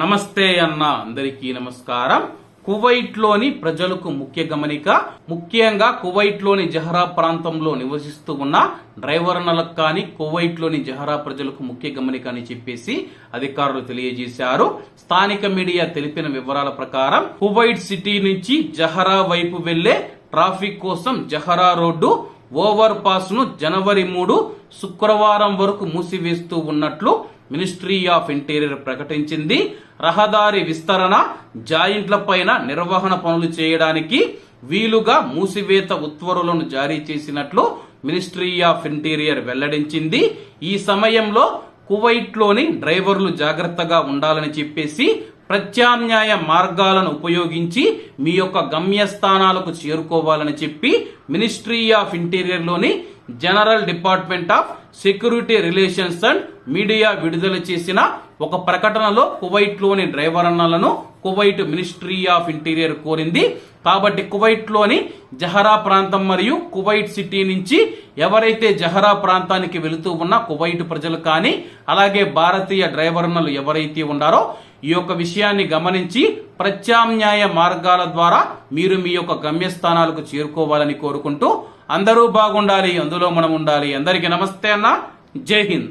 నమస్తే అన్న అందరికీ నమస్కారం. కువైట్లోని ప్రజలకు ముఖ్య గమనిక ముఖ్యంగా కువైట్లోని జహరా ప్రాంతంలో నివసిస్తూ ఉన్న డ్రైవర్లకు కానీ కువైట్లోని జహరా ప్రజలకు ముఖ్య గమనిక అని చెప్పేసి అధికారులు తెలియజేశారు. స్థానిక మీడియా తెలిపిన వివరాల ప్రకారం కువైట్ సిటీ నుంచి జహరా వైపు వెళ్ళే ట్రాఫిక్ కోసం జహరా రోడ్డు ఓవర్ పాస్ను జనవరి మూడు శుక్రవారం వరకు మూసివేస్తూ ఉన్నట్లు మినిస్ట్రీ ఆఫ్ ఇంటీరియర్ ప్రకటించింది. రహదారి విస్తరణ జాయింట్ల పైన నిర్వహణ పనులు చేయడానికి వీలుగా మూసివేత ఉత్తర్వులను జారీ చేసినట్లు మినిస్ట్రీ ఆఫ్ ఇంటీరియర్ వెల్లడించింది. ఈ సమయంలో కువైట్లోని డ్రైవర్లు జాగ్రత్తగా ఉండాలని చెప్పేసి ప్రత్యామ్నాయ మార్గాలను ఉపయోగించి మీ యొక్క గమ్యస్థానాలకు చేరుకోవాలని చెప్పి ministry of ఇంటీరియర్లోని general department of security relations and media విడుదల చేసిన ఒక ప్రకటనలో కువైట్లోని డ్రైవర్ అన్నలను కువైట్ మినిస్ట్రీ ఆఫ్ ఇంటీరియర్ కోరింది. కాబట్టి కువైట్లోని జహరా ప్రాంతం మరియు కువైట్ సిటీ నుంచి ఎవరైతే జహరా ప్రాంతానికి వెళుతూ ఉన్న కువైట్ ప్రజలు కానీ అలాగే భారతీయ డ్రైవర్నలు ఎవరైతే ఉన్నారో ఈ యొక్క విషయాన్ని గమనించి ప్రత్యామ్నాయ మార్గాల ద్వారా మీరు మీ యొక్క గమ్యస్థానాలకు చేరుకోవాలని కోరుకుంటూ అందరూ బాగుండాలి అందులో మనం ఉండాలి. అందరికీ నమస్తే అన్న. జై హింద్.